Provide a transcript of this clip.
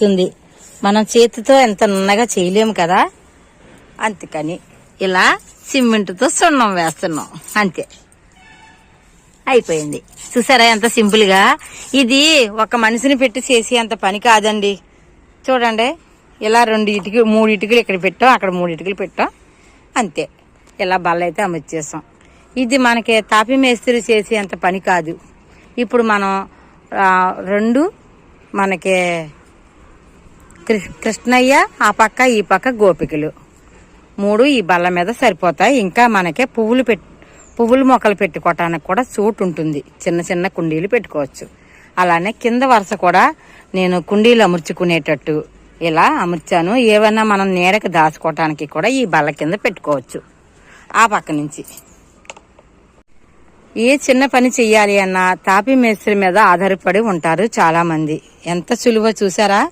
వస్తుంది మనం చేతితో ఎంత నున్నగా చేయలేము కదా? అందుకని ఇలా సిమెంట్తో సున్నం వేస్తున్నాం. అంతే. అయిపోయింది. చూసారా ఎంత సింపుల్గా? ఇది ఒక మనిషిని పెట్టి చేసి అంత పని కాదండి. చూడండి. ఇలా రెండు ఇటుకలు మూడు ఇటుకలు ఇక్కడ పెట్టాం అక్కడ మూడు ఇటుకలు పెట్టాం. అంతే. ఇలా బల్ల అయితే అమర్చేసాం. ఇది మనకి తాపి మేస్త్రి చేసే అంత పని కాదు. ఇప్పుడు మనం రెండు మనకి కృష్ణయ్య ఆ పక్క ఈ పక్క గోపికలు. మూడు ఈ బల్ల మీద సరిపోతాయి. ఇంకా మనకే పువ్వులు పెట్ పువ్వులు మొక్కలు పెట్టుకోవటానికి కూడా చోటు ఉంటుంది చిన్న చిన్న కుండీలు పెట్టుకోవచ్చు. అలానే కింద వరుస కూడా నేను కుండీలు అమర్చుకునేటట్టు ఇలా అమర్చాను. ఏవైనా మనం నేరకు దాచుకోవటానికి కూడా ఈ బల్ల కింద పెట్టుకోవచ్చు. ఆ పక్క నుంచి. ఏ చిన్న పని చెయ్యాలి అన్నా తాపి మేస్త్రి మీద ఆధారపడి ఉంటారు చాలామంది. ఎంత సులువ చూసారా?